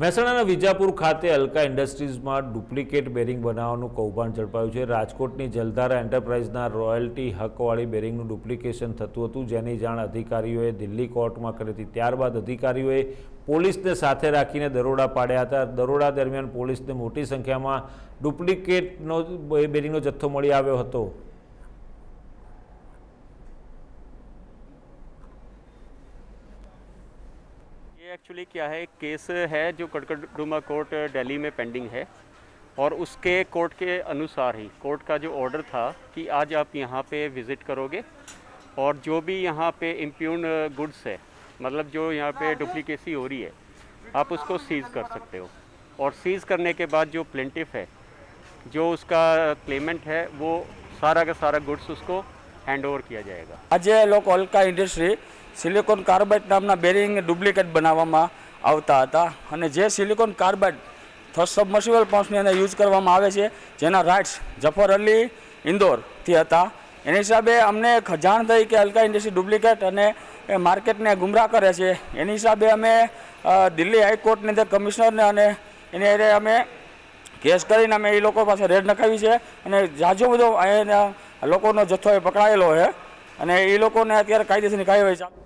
મહેસાણાના વિજાપુર ખાતે Alka ઇન્ડસ્ટ્રીઝમાં duplicate bearing બનાવવાનું કૌભાંડ ઝડપાયું છે. રાજકોટની જલધારા એન્ટરપ્રાઇઝના રોયલ્ટી હકવાળી બેરિંગનું ડુપ્લિકેશન થતું હતું, જેની જાણ અધિકારીઓએ દિલ્હી કોર્ટમાં કરી હતી. ત્યારબાદ અધિકારીઓએ પોલીસને સાથે રાખીને દરોડા પાડ્યા હતા. દરોડા દરમિયાન પોલીસને મોટી સંખ્યામાં ડુપ્લિકેટનો બેરિંગનો જથ્થો મળી આવ્યો હતો. एक्चुअली क्या है, एक केस है जो कड़कड़डुमा कोर्ट दिल्ली में पेंडिंग है और उसके कोर्ट के अनुसार ही कोर्ट का जो ऑर्डर था कि आज आप यहाँ पे विज़िट करोगे और जो भी यहाँ पे इम्प्यून गुड्स है मतलब जो यहाँ पे डुप्लीकेसी हो रही है, आप उसको सीज़ कर सकते हो। और सीज़ करने के बाद जो प्लेंटिफ है, जो उसका क्लेमेंट है, वो सारा का सारा गुड्स उसको हैंड ओवर किया जाएगा આજે લોકો અલ્કા ઇન્ડસ્ટ્રી સિલિકોન કાર્બાઇડ નામના બેરિંગ ડુપ્લિકેટ બનાવવામાં આવતા હતા અને જે સિલિકોન કાર્બાઇડ થર્ડ સબમર્સિબલ પંપ્સની અંદર યુઝ કરવામાં આવે છે જેના રાઇટ્સ જફર અલી ઇન્દોરથી હતા એની હિસાબે અમને ખ- જાણ થઈ કે અલ્કા ઇન્ડસ્ટ્રી ડુપ્લિકેટ અને એ માર્કેટને ગુમરાહ કરે છે એની હિસાબે અમે અ, દિલ્હી હાઈકોર્ટની અંદર કમિશનરને અને એની હારે અમે કેસ કરીને અમે એ લોકો પાસે રેડ નખાવી છે અને જાજો બધો અહીંના લોકોનો જથ્થો એ પકડાયેલો છે અને એ લોકોને અત્યારે કાયદેસરની કાર્યવાહી ચાલુ